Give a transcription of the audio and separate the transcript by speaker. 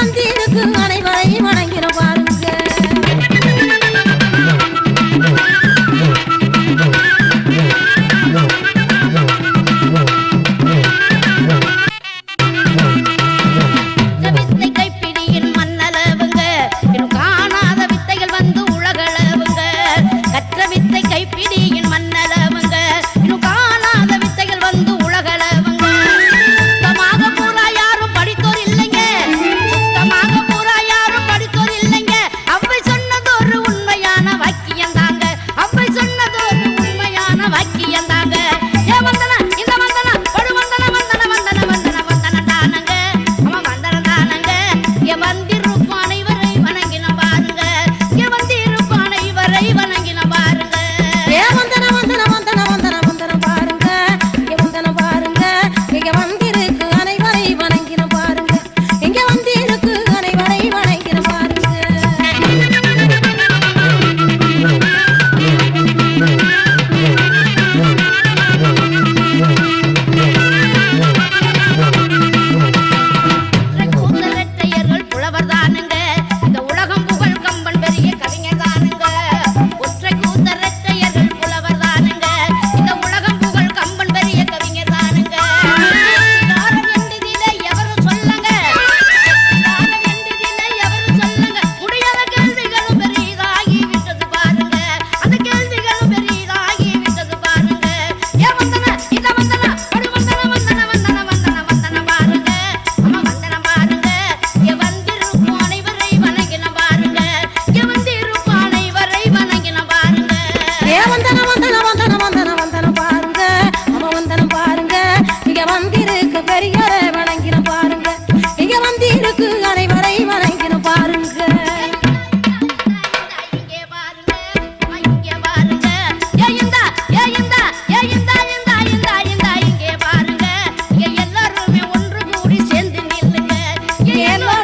Speaker 1: வந்து இருக்கும் அனைவரும்
Speaker 2: and love.